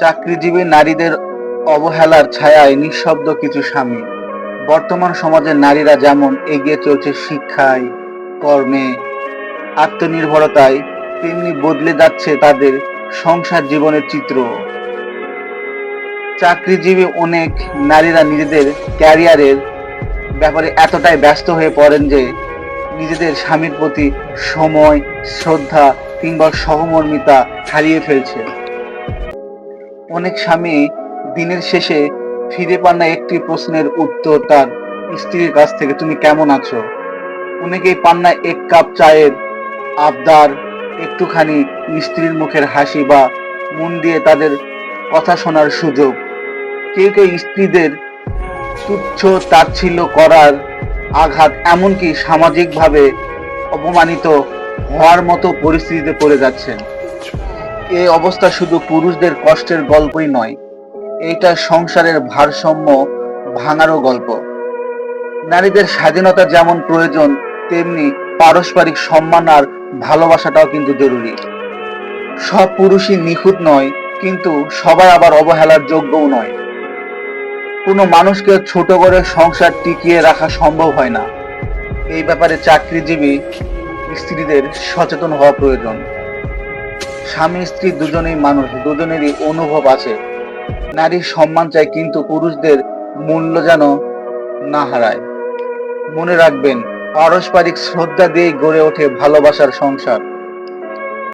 চাকরিজীবী নারীদের অবহেলার ছায়ায় নিঃশব্দ কিছু স্বামী। বর্তমান সমাজের নারীরা যেমন এগিয়ে চলছে শিক্ষায়, কর্মে, আত্মনির্ভরতায়, তেমনি বদলে যাচ্ছে তাদের সংসার জীবনের চিত্র। চাকরিজীবী অনেক নারীরা নিজেদের ক্যারিয়ারের ব্যাপারে এতটাই ব্যস্ত হয়ে পড়েন যে নিজেদের স্বামীর প্রতি সময়, শ্রদ্ধা কিংবা সহমর্মিতা হারিয়ে ফেলছে। অনেক স্বামী দিনের শেষে ফিরে পান না একটি প্রশ্নের উত্তর তার স্ত্রীর কাছ থেকে, তুমি কেমন আছো? অনেকেই পান না এক কাপ চায়ের আবদার, একটুখানি স্ত্রীর মুখের হাসি বা মন দিয়ে তাদের কথা শোনার সুযোগ। কেউ কেউ স্ত্রীদের তুচ্ছ, তাচ্ছিল্য করার আঘাত এমনকি সামাজিকভাবে অপমানিত হওয়ার মতো পরিস্থিতিতে পড়ে যাচ্ছেন। এই অবস্থা শুধু পুরুষদের কষ্টের গল্পই নয়, এইটা সংসারের ভারসাম্য ভাঙারও গল্প। নারীদের স্বাধীনতা যেমন প্রয়োজন, তেমনি পারস্পরিক সম্মান আর ভালোবাসাটাও কিন্তু জরুরি। সব পুরুষই নিখুঁত নয়, কিন্তু সবাই আবার অবহেলার যোগ্যও নয়। কোনো মানুষকে ছোট করে সংসার টিকিয়ে রাখা সম্ভব হয় না। এই ব্যাপারে চাকরিজীবী স্ত্রীদের সচেতন হওয়া প্রয়োজন। স্বামী, স্ত্রী দুজনেই মানুষ, দুজনেরই অনুভব আছে। নারীর সম্মান চাই কিন্তু পুরুষদের মূল্য যেন না হারায়। মনে রাখবেন, পারস্পরিক শ্রদ্ধা দিয়েই গড়ে ওঠে ভালোবাসার সংসার।